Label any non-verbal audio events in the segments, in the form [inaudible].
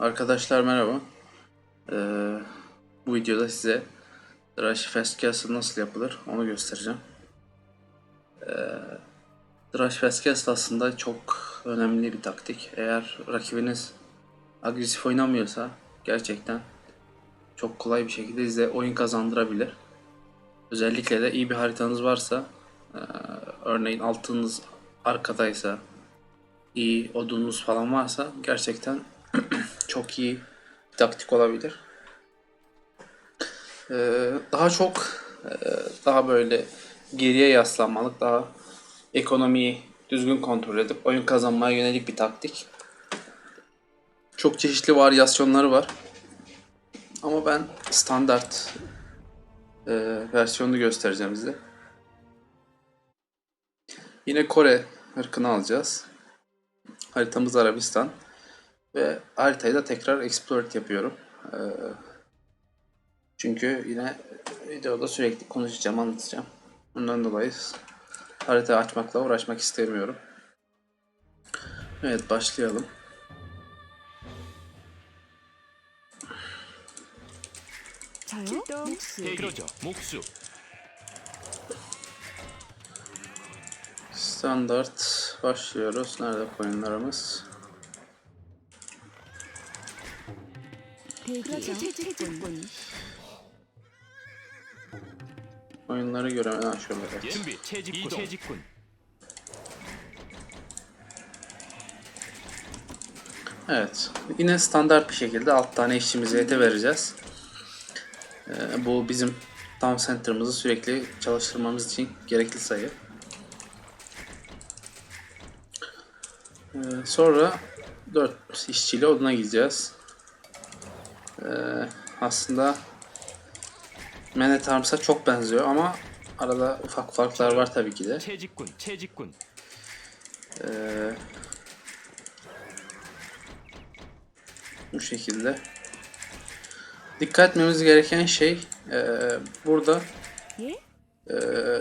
Arkadaşlar merhaba. Ee, bu videoda size Drash Fast nasıl yapılır onu göstereceğim. Ee, Drash Fast aslında çok önemli bir taktik. Eğer rakibiniz agresif oynamıyorsa gerçekten çok kolay bir şekilde size oyun kazandırabilir. Özellikle de iyi bir haritanız varsa ee, örneğin altınız arkadaysa iyi odununuz falan varsa gerçekten [clears throat] çok iyi bir taktik olabilir. Ee, daha çok e, daha böyle geriye yaslanmalık, daha ekonomiyi düzgün kontrol edip oyun kazanmaya yönelik bir taktik. Çok çeşitli varyasyonları var. Ama ben standart e, versiyonunu göstereceğim size. Yine Kore ırkını alacağız. Haritamız Arabistan. Ve haritayı da tekrar exploit yapıyorum. Ee, çünkü yine videoda sürekli konuşacağım, anlatacağım. Bundan dolayı harita açmakla uğraşmak istemiyorum. Evet başlayalım. Standart başlıyoruz. Nerede coinlarımız? 대기죠 채집꾼 Oyunları göremedim. Ha şöyle. evet. 준비. 채집군. 채집군. Evet. Yine standart bir şekilde alt tane işçimize ete vereceğiz. Ee, bu bizim town center'ımızı sürekli çalıştırmamız için gerekli sayı. Ee, sonra 4 işçiyle oduna gideceğiz. Ee, aslında Man çok benziyor ama arada ufak farklar var tabii ki de. Ee, bu şekilde. Dikkat etmemiz gereken şey e, burada e,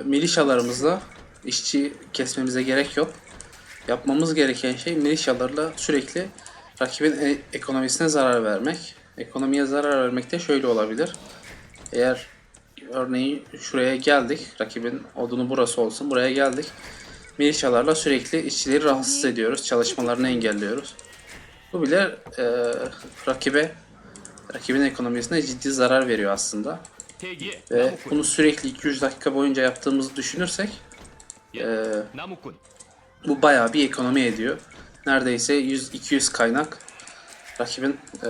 milişalarımızla işçi kesmemize gerek yok. Yapmamız gereken şey milişalarla sürekli rakibin e, ekonomisine zarar vermek. Ekonomiye zarar vermekte şöyle olabilir. Eğer örneğin şuraya geldik. Rakibin odunu burası olsun. Buraya geldik. Milişalarla sürekli işçileri rahatsız ediyoruz. Çalışmalarını engelliyoruz. Bu bile e, rakibe rakibin ekonomisine ciddi zarar veriyor aslında. Ve bunu sürekli 200 dakika boyunca yaptığımızı düşünürsek e, bu bayağı bir ekonomi ediyor. Neredeyse 100-200 kaynak rakibin e,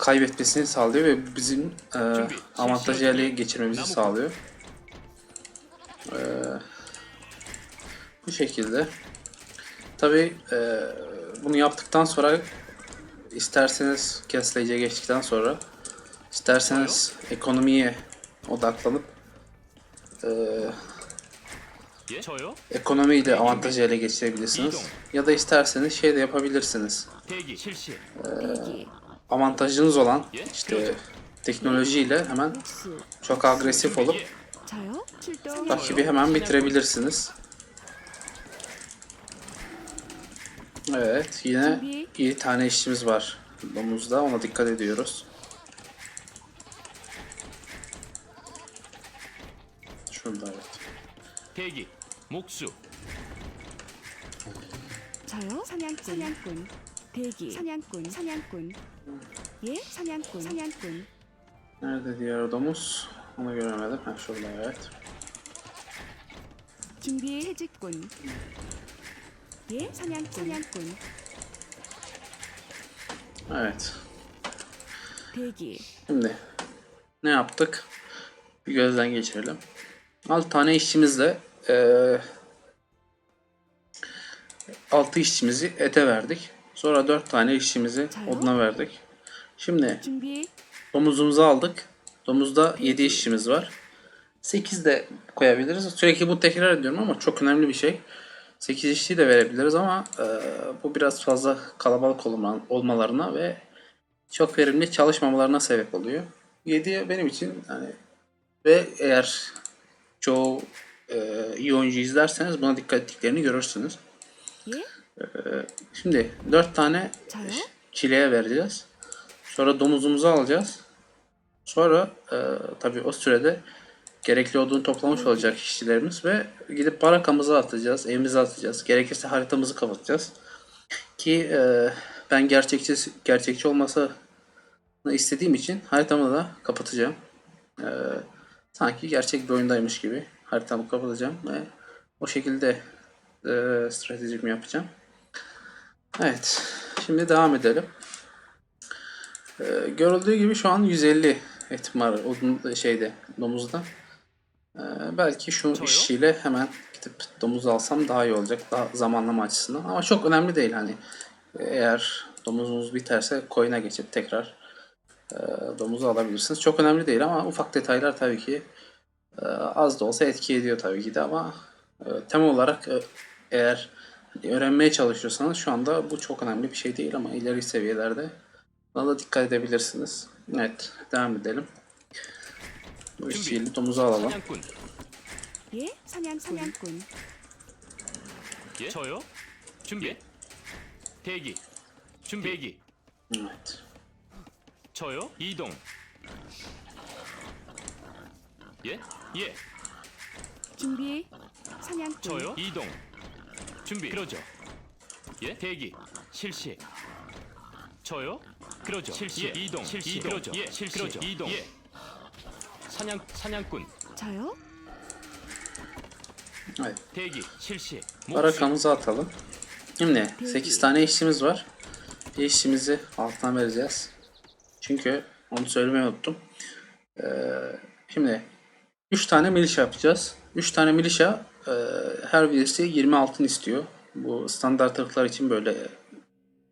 kaybetmesini sağlıyor ve bizim e, avantajı ele geçirmemizi sağlıyor. E, bu şekilde. Tabi e, bunu yaptıktan sonra isterseniz Castley'e geçtikten sonra isterseniz ekonomiye odaklanıp e, ekonomiyle avantajı ele geçirebilirsiniz. Ya da isterseniz şey de yapabilirsiniz. E, Avantajınız olan işte teknolojiyle hemen 목수 çok agresif olup 예. 저요? 출동 rakibi hemen bitirebilirsiniz. Evet yine iyi tane işçimiz var domuzda ona dikkat ediyoruz. Şurada evet. 대기. 목수. 저요? 사냥꾼 사냥꾼 대기 사냥꾼 사냥꾼 예? 사냥꾼 사냥꾼 Nerede diğer domuz? Onu göremedim. Ha şurada evet. 준비 채집꾼 예? 사냥꾼 사냥꾼 Evet. 대기 Şimdi ne yaptık? Bir gözden geçirelim. 6 tane işçimizle eee 6 işçimizi ete verdik. Sonra 4 tane işçimizi oduna verdik. Şimdi domuzumuzu aldık. Domuzda 7 işçimiz var. 8 de koyabiliriz. Sürekli bu tekrar ediyorum ama çok önemli bir şey. 8 işçi de verebiliriz ama e, bu biraz fazla kalabalık olmalarına ve çok verimli çalışmamalarına sebep oluyor. 7 benim için hani ve eğer çoğu e, iyi oyuncu izlerseniz buna dikkat ettiklerini görürsünüz. Yeah. Ee, şimdi 4 tane çileğe vereceğiz. Sonra domuzumuzu alacağız. Sonra e, tabii o sürede gerekli olduğunu toplamış olacak işçilerimiz ve gidip barakamızı atacağız, evimizi atacağız. Gerekirse haritamızı kapatacağız. Ki e, ben gerçekçi gerçekçi olmasını istediğim için haritamı da kapatacağım. E, sanki gerçek bir oyundaymış gibi haritamı kapatacağım ve o şekilde e, stratejimi yapacağım. Evet, şimdi devam edelim. Ee, görüldüğü gibi şu an 150 etim var odun şeyde domuzda. Ee, belki şu Çoğu. işçiyle hemen gidip domuz alsam daha iyi olacak daha zamanlama açısından. Ama çok önemli değil hani. Eğer domuzunuz biterse koyuna geçip tekrar e, domuzu alabilirsiniz. Çok önemli değil ama ufak detaylar tabii ki e, az da olsa etki ediyor tabii ki de ama e, temel olarak e, eğer öğrenmeye çalışıyorsanız şu anda bu çok önemli bir şey değil ama ileri seviyelerde buna da dikkat edebilirsiniz. Evet devam edelim. Bu işçiyle domuzu alalım. 사냥꾼. 예, 사냥꾼. 사냥꾼. 예. 저요? 준비. 대기. 준비. 대기. Evet. 저요? 이동. 예? 예. 준비. 사냥꾼. 저요? 이동. 준비. 그러죠. 예? 대기. 실시. 저요? 그러죠. 실시. 예. 이동. 실시. 이동. 그러죠. 예. 실시. 그러죠. 이동. 예. 사냥 사냥꾼. 저요? evet. 대기. 실시. 목수. Barakamızı atalım. Şimdi 8 tane işçimiz var. Bir işçimizi alttan vereceğiz. Çünkü onu söylemeyi unuttum. Ee, şimdi 3 tane milişa yapacağız. 3 tane milişa e, her birisi 20 altın istiyor. Bu standart ırklar için böyle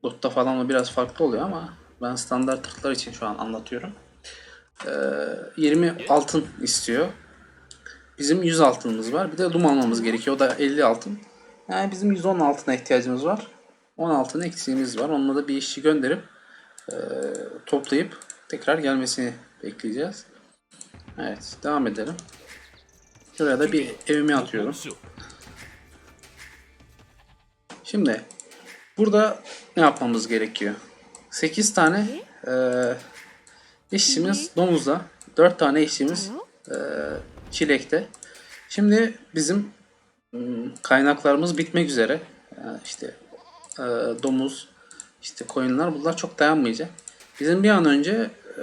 lotta falan o biraz farklı oluyor ama ben standart ırklar için şu an anlatıyorum. Ee, 20 altın istiyor. Bizim 100 altınımız var. Bir de lum almamız gerekiyor. O da 50 altın. Yani bizim 110 altına ihtiyacımız var. 10 altın eksiğimiz var. Onunla da bir işçi gönderip e, toplayıp tekrar gelmesini bekleyeceğiz. Evet. Devam edelim. Şuraya da bir evime atıyorum. Şimdi burada ne yapmamız gerekiyor? 8 tane e, işçimiz domuzda, 4 tane işçimiz e, çilekte. Şimdi bizim hmm, kaynaklarımız bitmek üzere. Yani işte e, domuz, işte koyunlar bunlar çok dayanmayacak. Bizim bir an önce e,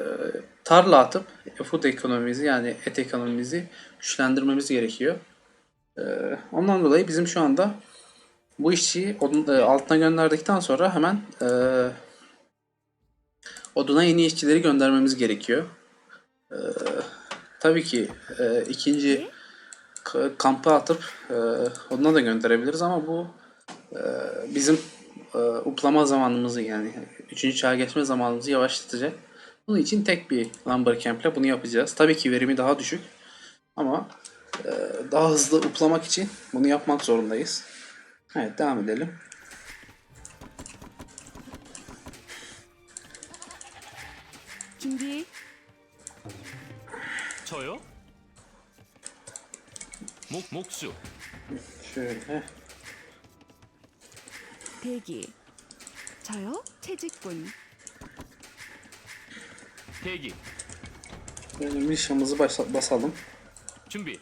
tarla atıp e, food ekonomimizi yani et ekonomimizi güçlendirmemiz gerekiyor. E, ondan dolayı bizim şu anda bu işçiyi e, altına gönderdikten sonra hemen e, oduna yeni işçileri göndermemiz gerekiyor. E, tabii ki e, ikinci k- kampı atıp oduna da gönderebiliriz ama bu bizim uplama zamanımızı yani üçüncü çağa geçme zamanımızı yavaşlatacak. Bunun için tek bir lumber camp'le bunu yapacağız. Tabii ki verimi daha düşük ama e, daha hızlı uplamak için bunu yapmak zorundayız. Evet devam edelim. 준비. 저요? 목 목수. Şöyle. 대기. 저요? 채직꾼. 대기. Böyle mişamızı basa- basalım. 준비.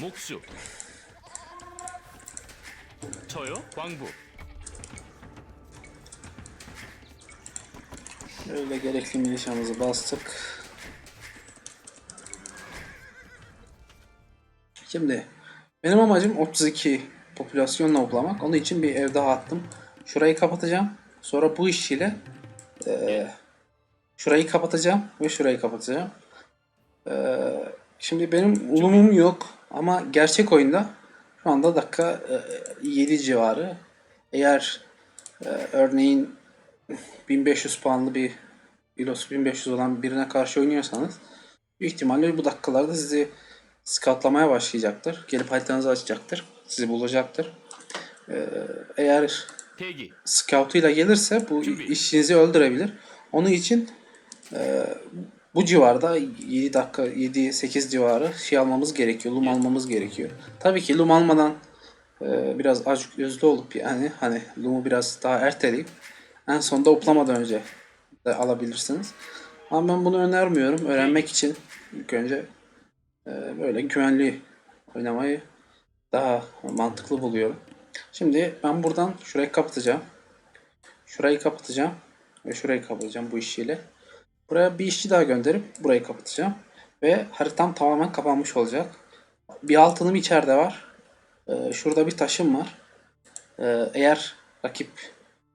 목수. 저요? 광부. Öyle gerekli milişamızı bastık. Şimdi benim amacım 32 popülasyonla oplamak. Onun için bir ev daha attım. Şurayı kapatacağım. Sonra bu işçiyle eee, şurayı kapatacağım ve şurayı kapatacağım. Eee, şimdi benim ulumum yok ama gerçek oyunda şu anda dakika eee, 7 civarı. Eğer eee, örneğin 1500 puanlı bir kilosu 1500 olan birine karşı oynuyorsanız büyük ihtimalle bu dakikalarda sizi scoutlamaya başlayacaktır. Gelip haritanızı açacaktır. Sizi bulacaktır. Ee, eğer. Scoutuyla gelirse bu işinizi öldürebilir. Onun için e, bu civarda 7 dakika 7-8 civarı şey almamız gerekiyor. Lum almamız gerekiyor. Tabii ki lum almadan e, biraz aç gözlü olup yani hani lumu biraz daha erteleyip en sonunda uplamadan önce de alabilirsiniz. Ama ben bunu önermiyorum. Öğrenmek için ilk önce e, böyle güvenli oynamayı daha mantıklı buluyorum. Şimdi ben buradan şurayı kapatacağım. Şurayı kapatacağım. Ve şurayı kapatacağım bu işçiyle. Buraya bir işçi daha gönderip burayı kapatacağım. Ve haritam tamamen kapanmış olacak. Bir altınım içeride var. Ee, şurada bir taşım var. Ee, eğer rakip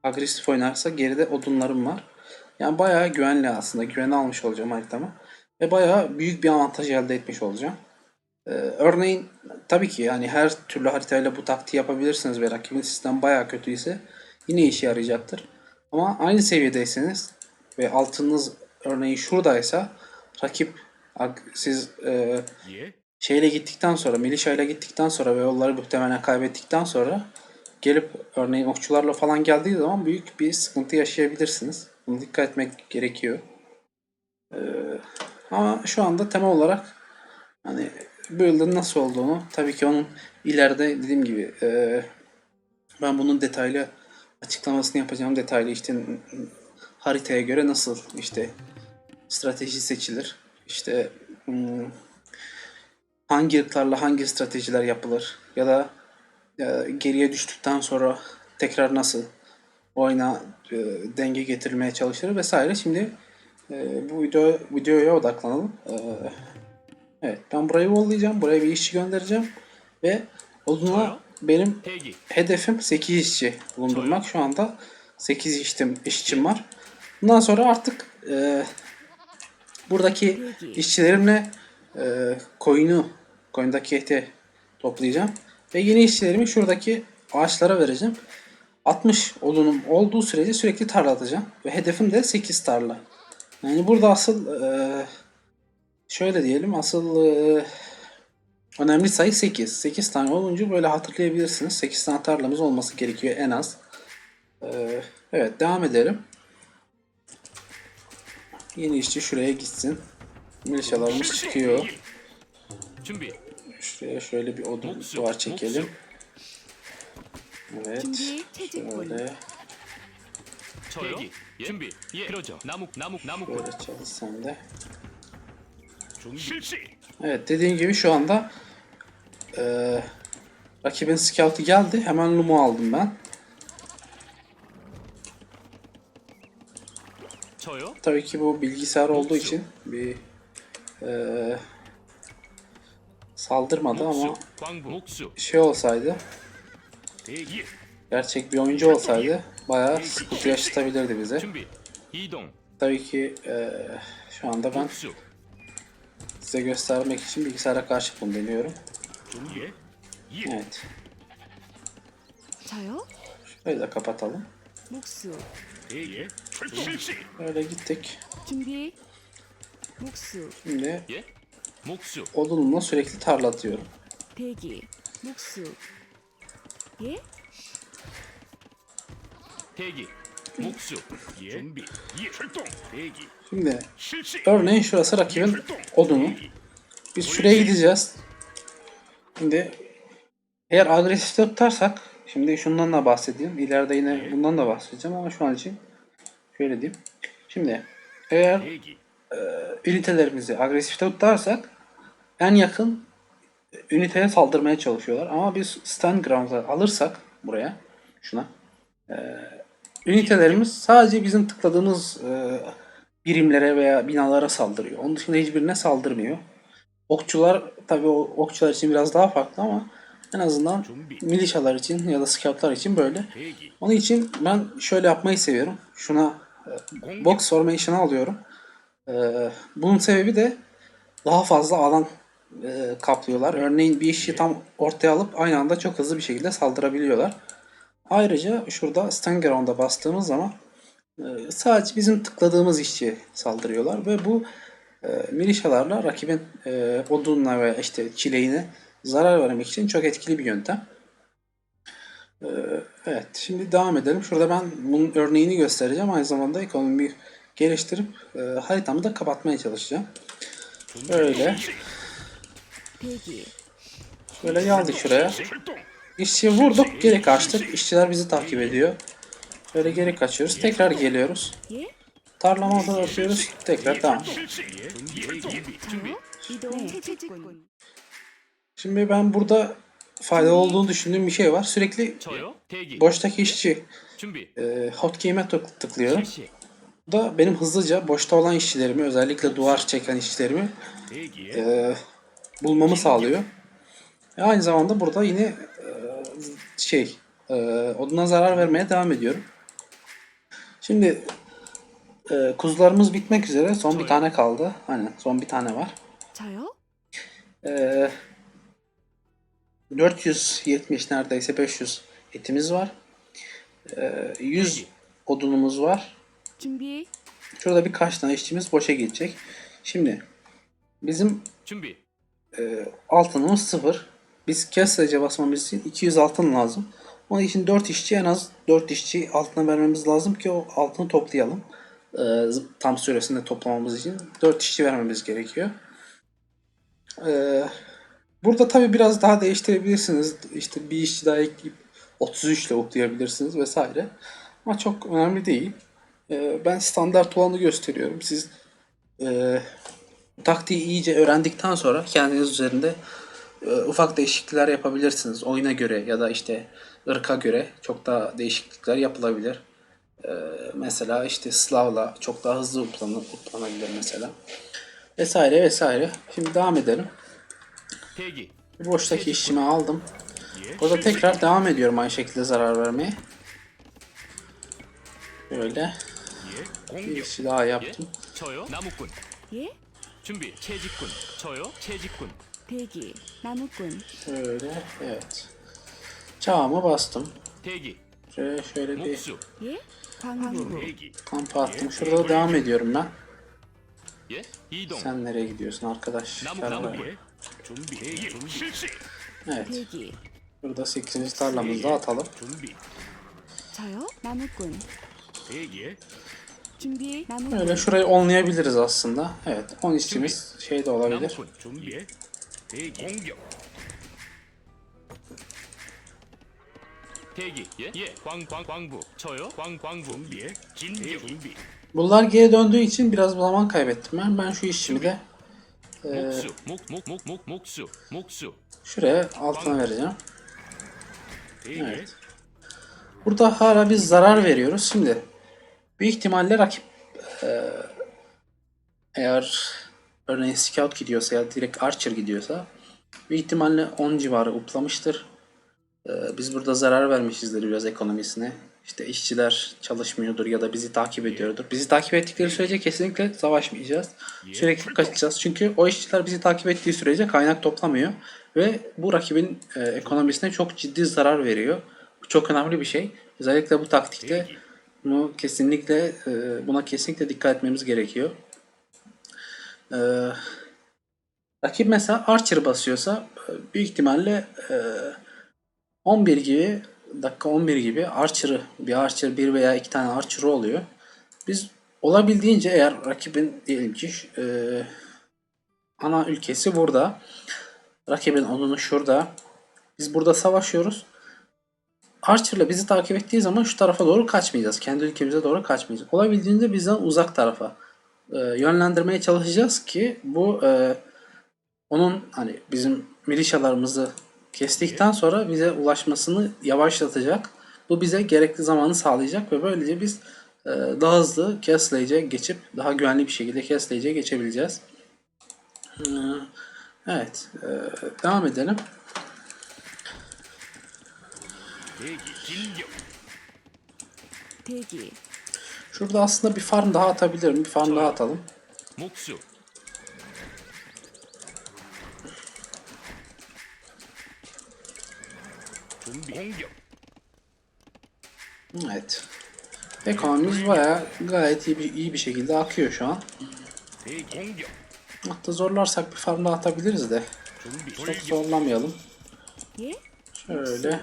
agresif oynarsa geride odunlarım var. Yani bayağı güvenli aslında. Güvene almış olacağım haritamı. Ve bayağı büyük bir avantaj elde etmiş olacağım. Ee, örneğin tabii ki yani her türlü haritayla bu taktiği yapabilirsiniz ve rakibin sistem bayağı kötüyse yine işe yarayacaktır. Ama aynı seviyedeyseniz ve altınız örneğin şuradaysa rakip siz e, 예. şeyle gittikten sonra, milişayla gittikten sonra ve yolları muhtemelen kaybettikten sonra gelip örneğin okçularla falan geldiği zaman büyük bir sıkıntı yaşayabilirsiniz. Bunu dikkat etmek gerekiyor. Ee, ama şu anda tema olarak hani build'ın nasıl olduğunu tabii ki onun ileride dediğim gibi e, ben bunun detaylı açıklamasını yapacağım. Detaylı işte haritaya göre nasıl işte strateji seçilir. İşte hmm, hangi ırklarla hangi stratejiler yapılır ya da e, geriye düştükten sonra tekrar nasıl oyuna e, denge getirilmeye çalışılır vesaire. Şimdi e, bu video videoya odaklanalım. E, evet ben burayı yollayacağım. Buraya bir işçi göndereceğim ve oduna benim hedefim 8 işçi bulundurmak. Şu anda 8 işçim, işçim var. Bundan sonra artık e, buradaki işçilerimle e, koyunu, koyundaki eti toplayacağım. Ve yeni işçilerimi şuradaki ağaçlara vereceğim. 60 odunum olduğu sürece sürekli tarla atacağım. Ve hedefim de 8 tarla. Yani burada asıl e, Şöyle diyelim asıl önemli sayı 8. 8 tane olunca böyle hatırlayabilirsiniz. 8 tane tarlamız olması gerekiyor en az. Evet devam edelim. Yeni işçi şuraya gitsin. Milişalarımız çıkıyor. Şuraya şöyle bir odun duvar çekelim. Evet. Şöyle. Şöyle çalış sen de. Evet dediğim gibi şu anda e, rakibin scout'u geldi. Hemen Lumu aldım ben. Tabii ki bu bilgisayar olduğu için bir e, saldırmadı ama şey olsaydı gerçek bir oyuncu olsaydı bayağı sıkıntı yaşatabilirdi bize. Tabii ki e, şu anda ben size göstermek için bilgisayara karşı bunu deniyorum. Evet. Şurayı da kapatalım. Öyle gittik. Şimdi? Odunumla sürekli tarla atıyorum. Tegi. Şimdi örneğin şurası rakibin odunu. Biz şuraya gideceğiz. Şimdi eğer agresif tutarsak şimdi şundan da bahsedeyim. İleride yine bundan da bahsedeceğim ama şu an için şöyle diyeyim. Şimdi eğer e, ünitelerimizi agresifte tutarsak en yakın üniteye saldırmaya çalışıyorlar. Ama biz stand ground'a alırsak buraya şuna e, ünitelerimiz sadece bizim tıkladığımız e, birimlere veya binalara saldırıyor. Onun dışında hiçbirine saldırmıyor. Okçular tabii okçular için biraz daha farklı ama en azından milişalar için ya da scoutlar için böyle. Onun için ben şöyle yapmayı seviyorum. Şuna e, box formation'a alıyorum. E, bunun sebebi de daha fazla alan e, kaplıyorlar. Örneğin bir işi tam ortaya alıp aynı anda çok hızlı bir şekilde saldırabiliyorlar. Ayrıca şurada stand ground'a bastığımız zaman e, sadece bizim tıkladığımız işçi saldırıyorlar ve bu e, milişalarla rakibin e, odununa ve işte çileğine zarar vermek için çok etkili bir yöntem. Ee, Evet, şimdi devam edelim. Şurada ben bunun örneğini göstereceğim. Aynı zamanda ekonomi geliştirip e, haritamı da kapatmaya çalışacağım. Böyle. Böyle geldik şuraya. İşçi vurduk geri kaçtık. İşçiler bizi takip ediyor. Böyle geri kaçıyoruz. Tekrar geliyoruz. Tarlamada yapıyoruz. Tekrar tamam. Şimdi ben burada faydalı olduğunu düşündüğüm bir şey var. Sürekli boştaki işçi e, hotkeym'e tıklıyorum. Bu da benim hızlıca boşta olan işçilerimi özellikle duvar çeken işçilerimi e, bulmamı sağlıyor. E aynı zamanda burada yine şey e, oduna zarar vermeye devam ediyorum. Şimdi e, kuzularımız bitmek üzere. Son bir tane kaldı. Aynen son bir tane var. E, 470 neredeyse 500 etimiz var. E, 100 odunumuz var. Şurada birkaç tane işçimiz boşa gidecek. Şimdi bizim e, altınımız sıfır. Biz kesrece basmamız için 200 altın lazım. Onun için 4 işçi en az 4 işçi altına vermemiz lazım ki o altını toplayalım. E, tam süresinde toplamamız için 4 işçi vermemiz gerekiyor. E, burada tabi biraz daha değiştirebilirsiniz. İşte bir işçi daha ekleyip 33 ile oklayabilirsiniz vesaire. Ama çok önemli değil. E, ben standart olanı gösteriyorum. Siz e, taktiği iyice öğrendikten sonra kendiniz üzerinde e, ufak değişiklikler yapabilirsiniz. Oyuna göre ya da işte ırka göre çok daha değişiklikler yapılabilir. E, mesela işte Slav'la çok daha hızlı uplanabilir mesela. Vesaire vesaire. Şimdi devam edelim. Bir boştaki işimi aldım. Burada tekrar devam ediyorum aynı şekilde zarar vermeye. Böyle. Bir işi daha yaptım. Pegi, Mahmutgun. Şöyle, evet. Çağımı bastım. Pegi. Şöyle, şöyle bir kamp attım. Şurada da devam ediyorum ben. Sen nereye gidiyorsun arkadaş? Evet. Burada 8. tarlamızı da atalım. Böyle şurayı onlayabiliriz aslında. Evet, on işçimiz şey de olabilir. 나무꾼. 준비. 대기. 공격. 대기. 예? 예. 광광 광부. 저요? 광광부. 준비. 진격. 준비. Bunlar geri döndüğü için biraz zaman kaybettim ben. Ben şu işçimi de 목수. 목목목목 목수. 목수. şuraya altına vereceğim. 대기. Evet. Burada hala biz zarar veriyoruz. Şimdi büyük ihtimalle rakip e, eğer örneğin scout gidiyorsa ya direkt archer gidiyorsa büyük ihtimalle 10 civarı uplamıştır. E, biz burada zarar vermişizdir biraz ekonomisine. İşte işçiler çalışmıyordur ya da bizi takip ediyordur. Bizi takip ettikleri sürece kesinlikle savaşmayacağız. Sürekli kaçacağız. Çünkü o işçiler bizi takip ettiği sürece kaynak toplamıyor. Ve bu rakibin e, ekonomisine çok ciddi zarar veriyor. Bu çok önemli bir şey. Özellikle bu taktikte bunu kesinlikle e, buna kesinlikle dikkat etmemiz gerekiyor. E, rakip mesela Archer basıyorsa e, büyük ihtimalle e, 11 gibi dakika 11 gibi Archer'ı bir Archer bir veya iki tane Archer'ı oluyor. Biz olabildiğince eğer rakibin diyelim ki e, ana ülkesi burada rakibin onunu şurada biz burada savaşıyoruz. Archer'la bizi takip ettiği zaman şu tarafa doğru kaçmayacağız. Kendi ülkemize doğru kaçmayacağız. Olabildiğince bizden uzak tarafa e, yönlendirmeye çalışacağız ki bu e, onun hani bizim milişalarımızı kestikten sonra bize ulaşmasını yavaşlatacak. Bu bize gerekli zamanı sağlayacak ve böylece biz e, daha hızlı Castley'e geçip daha güvenli bir şekilde Castley'e geçebileceğiz. E, evet. E, devam edelim. Peki. Şurada aslında bir farm daha atabilirim. Bir farm daha atalım. Evet. Ekonomimiz baya gayet iyi bir, iyi bir şekilde akıyor şu an. Hatta zorlarsak bir farm daha atabiliriz de. Çok zorlamayalım. Şöyle.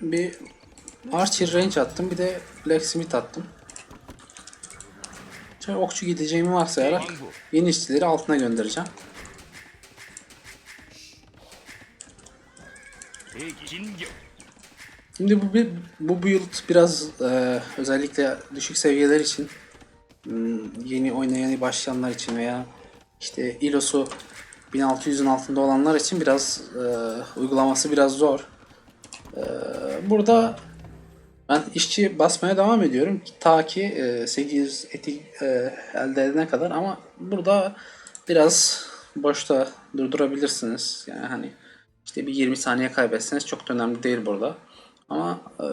Bir Archer range attım. Bir de blacksmith attım. Şimdi okçu gideceğimi varsayarak yeni işçileri altına göndereceğim. Şimdi bu, bu build biraz e, özellikle düşük seviyeler için hmm, yeni oynayan başlayanlar için veya işte ilosu 1600'ün altında olanlar için biraz e, uygulaması biraz zor. E, burada ben işçi basmaya devam ediyorum ta ki e, 800 eti e, elde edene kadar ama burada biraz boşta durdurabilirsiniz. Yani hani işte bir 20 saniye kaybetseniz çok da önemli değil burada. Ama e,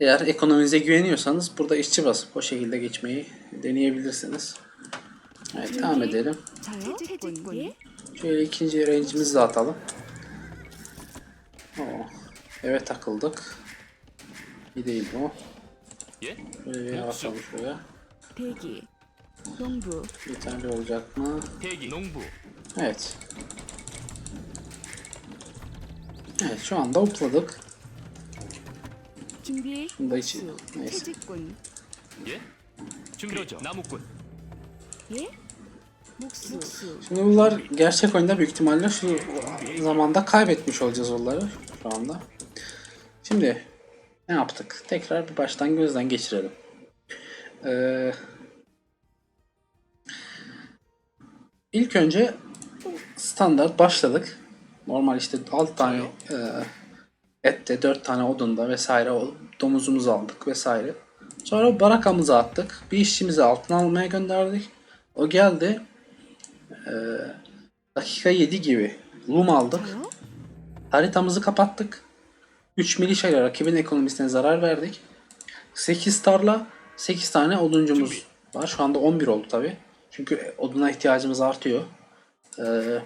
eğer ekonominize güveniyorsanız burada işçi basıp o şekilde geçmeyi deneyebilirsiniz. Evet devam edelim. Şöyle ikinci range'imizi de atalım. Oo, evet takıldık. İyi değil bu. 예 Böyle bir atalım şuraya. 대기. 농부. Yeterli olacak mı? 대기 농부 Evet. Evet şu anda upladık. 준비. Şunu da içi. 수. Neyse. 채집꾼. 예 준비 그러죠 나무꾼 예? 목수. 목수. Şimdi bunlar gerçek oyunda büyük ihtimalle şu zamanda kaybetmiş olacağız onları şu anda. Şimdi ne yaptık? Tekrar bir baştan gözden geçirelim. Ee, ilk önce standart başladık. Normal işte 6 tane e, ette, 4 tane odunda vesaire domuzumuzu aldık vesaire. Sonra barakamızı attık. Bir işçimizi altına almaya gönderdik. O geldi. Dakika 7 gibi Lum aldık. Haritamızı kapattık. 3 milişayla rakibin ekonomisine zarar verdik. 8 tarla 8 tane oduncumuz var. Şu anda 11 oldu tabi. Çünkü oduna ihtiyacımız artıyor. Ee,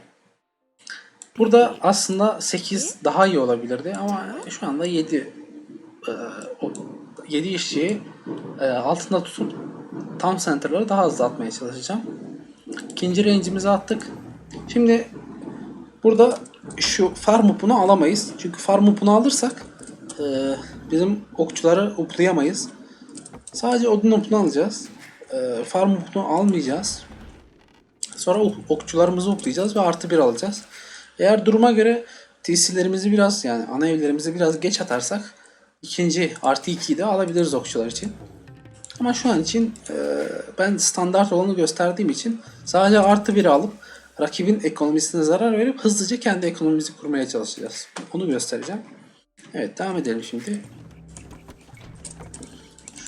burada aslında 8 daha iyi olabilirdi ama şu anda 7 e, o 7 işçiyi e, altında tutup tam center'ları daha hızlı atmaya çalışacağım. İkinci range'imizi attık. Şimdi burada şu farm up'unu alamayız. Çünkü farm up'unu alırsak e, bizim okçuları uplayamayız. Sadece odun up'unu alacağız. E, farm up'unu almayacağız. Sonra ok- okçularımızı uplayacağız ve artı bir alacağız. Eğer duruma göre TC'lerimizi biraz yani ana evlerimizi biraz geç atarsak ikinci artı 2'yi de alabiliriz okçular için. Ama şu an için e, ben standart olanı gösterdiğim için sadece artı bir alıp rakibin ekonomisine zarar verip hızlıca kendi ekonomimizi kurmaya çalışacağız. Onu göstereceğim. Evet devam edelim şimdi.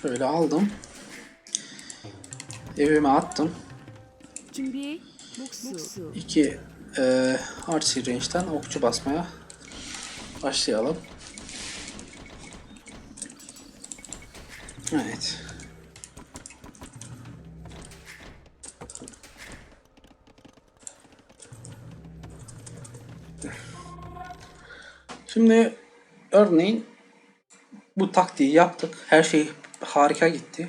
Şöyle aldım. Evime attım. İki e, archer range'den okçu basmaya başlayalım. Evet. Şimdi örneğin bu taktiği yaptık. Her şey harika gitti.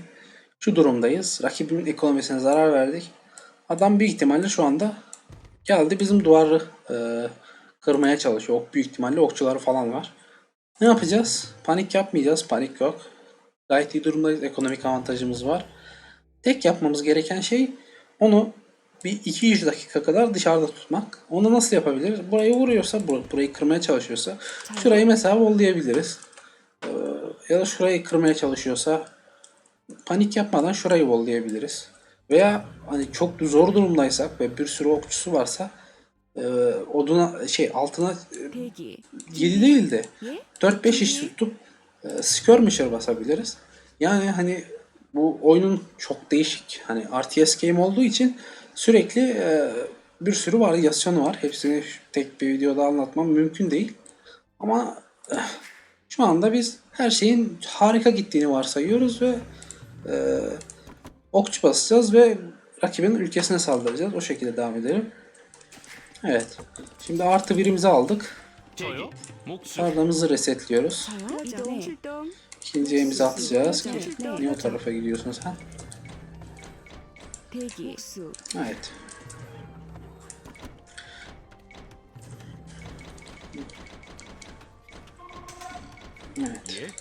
Şu durumdayız. Rakibin ekonomisine zarar verdik. Adam büyük ihtimalle şu anda geldi bizim duvarı e, kırmaya çalışıyor. Büyük ihtimalle okçuları falan var. Ne yapacağız? Panik yapmayacağız. Panik yok. Gayet iyi durumdayız. Ekonomik avantajımız var. Tek yapmamız gereken şey onu bir 2-3 dakika kadar dışarıda tutmak. Onu nasıl yapabiliriz? Burayı vuruyorsa, burayı kırmaya çalışıyorsa şurayı mesela vollayabiliriz. Ee, ya da şurayı kırmaya çalışıyorsa panik yapmadan şurayı vollayabiliriz. Veya hani çok zor durumdaysak ve bir sürü okçusu varsa e, oduna şey altına e, 7 değil de 4-5 iş tutup e, skirmisher basabiliriz. Yani hani bu oyunun çok değişik hani RTS game olduğu için Sürekli e, bir sürü varyasyonu var. Hepsini tek bir videoda anlatmam mümkün değil. Ama e, şu anda biz her şeyin harika gittiğini varsayıyoruz ve e, okçu basacağız ve rakibin ülkesine saldıracağız. O şekilde devam edelim. Evet. Şimdi artı birimizi aldık. Tarlamızı resetliyoruz. İkinciye imza atacağız. Niye o tarafa gidiyorsun sen? Peki. Evet. Evet.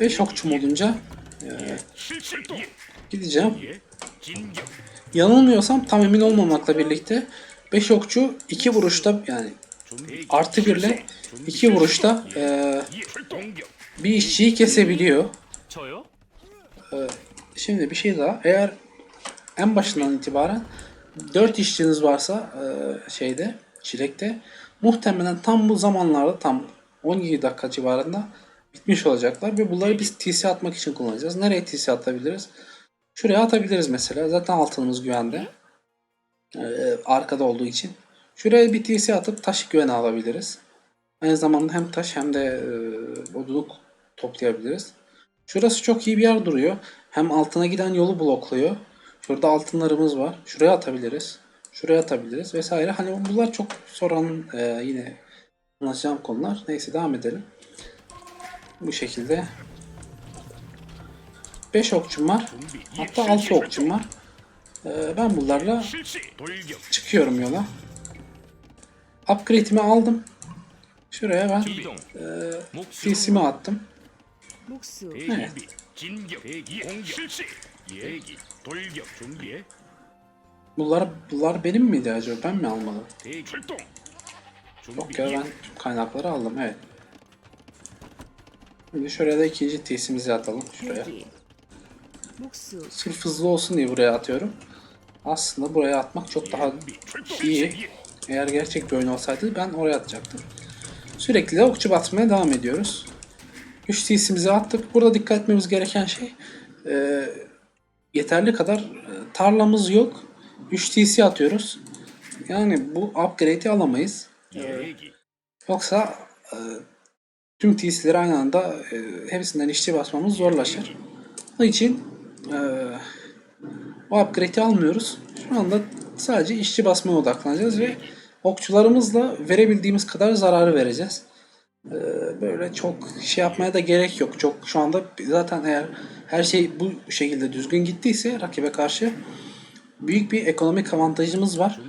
Beş okçum olunca e, gideceğim. Yanılmıyorsam tam emin olmamakla birlikte 5 okçu 2 vuruşta yani artı 1 ile 2 vuruşta e, bir işçiyi kesebiliyor. E, şimdi bir şey daha. Eğer en başından itibaren 4 işçiniz varsa e, şeyde çilekte muhtemelen tam bu zamanlarda tam 17 dakika civarında bitmiş olacaklar ve bunları biz TC atmak için kullanacağız. Nereye TC atabiliriz? Şuraya atabiliriz mesela. Zaten altınımız güvende. E, arkada olduğu için. Şuraya bir TC atıp taşı güvene alabiliriz. Aynı zamanda hem taş hem de e, odunluk toplayabiliriz. Şurası çok iyi bir yer duruyor. Hem altına giden yolu blokluyor. Şurada altınlarımız var. Şuraya atabiliriz. Şuraya atabiliriz vesaire. Hani bunlar çok soran e, yine anlatacağım konular. Neyse devam edelim. Bu şekilde 5 okçum var. Hatta 6 okçum var. Ee, ben bunlarla çıkıyorum yola. Upgrade'imi aldım. Şuraya ben e, CC'mi attım. Evet. 수 네. 대기. 진격. 대기. 공격. 실시. 대기. 돌격. 준비해. Bunlar, bunlar benim miydi acaba? Ben mi almadım? 대기. 출동. Yok ya ben tüm kaynakları aldım evet. Şimdi şuraya da ikinci tesimizi atalım şuraya. 대기 목수 Sırf hızlı olsun diye buraya atıyorum. Aslında buraya atmak çok daha iyi. Eğer gerçek bir oyun olsaydı ben oraya atacaktım. Sürekli de okçu batmaya devam ediyoruz. 3 TC'mizi attık. Burada dikkat etmemiz gereken şey e, yeterli kadar e, tarlamız yok. 3 TC atıyoruz. Yani bu upgrade'i alamayız. 대기. Yoksa e, tüm TC'leri aynı anda e, hepsinden işçi basmamız zorlaşır. Onun için e, o upgrade'i almıyoruz. Şu anda sadece işçi basmaya odaklanacağız ve okçularımızla verebildiğimiz kadar zararı vereceğiz. E, böyle çok şey yapmaya da gerek yok. Çok şu anda zaten eğer her şey bu şekilde düzgün gittiyse rakibe karşı büyük bir ekonomik avantajımız var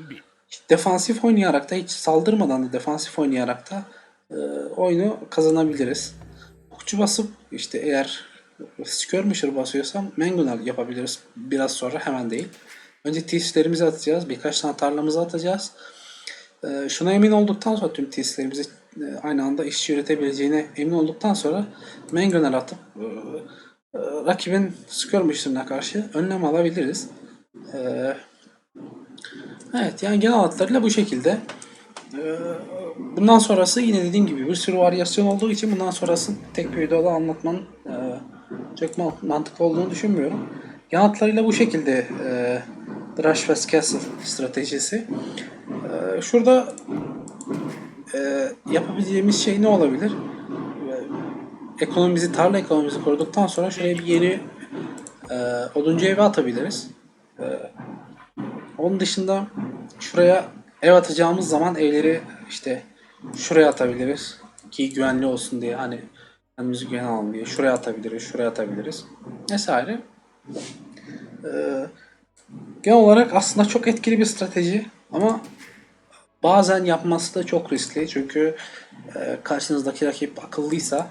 defansif oynayarak da hiç saldırmadan da defansif oynayarak da e, oyunu kazanabiliriz. Okçu basıp işte eğer skirmisher basıyorsam Mangonel yapabiliriz biraz sonra hemen değil. Önce tislerimizi atacağız. Birkaç tane tarlamızı atacağız. E, şuna emin olduktan sonra tüm tislerimizi aynı anda işçi üretebileceğine emin olduktan sonra Mangonel atıp e, e, rakibin skirmisher'ına karşı önlem alabiliriz. E, Evet yani genel hatlarıyla bu şekilde. Bundan sonrası yine dediğim gibi bir sürü varyasyon olduğu için bundan sonrası tek bir videoda anlatmanın e, çok ma- mantıklı olduğunu düşünmüyorum. Genel hatlarıyla bu şekilde e, The Rush Fast Castle stratejisi. E, şurada e, yapabileceğimiz şey ne olabilir? E, ekonomimizi, tarla ekonomimizi koruduktan sonra şuraya bir yeni e, oduncu evi atabiliriz. Onun dışında şuraya ev atacağımız zaman evleri işte şuraya atabiliriz ki güvenli olsun diye hani kendimizi güven alalım diye şuraya atabiliriz, şuraya atabiliriz vesaire. Ee, genel olarak aslında çok etkili bir strateji ama bazen yapması da çok riskli çünkü e, karşınızdaki rakip akıllıysa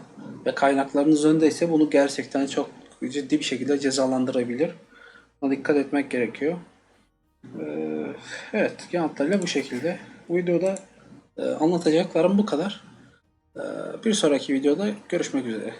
ve kaynaklarınız öndeyse bunu gerçekten çok ciddi bir şekilde cezalandırabilir. Buna dikkat etmek gerekiyor. Ee, evet, genel hatlarıyla bu şekilde. Bu videoda e, anlatacaklarım bu kadar. Ee, bir sonraki videoda görüşmek üzere.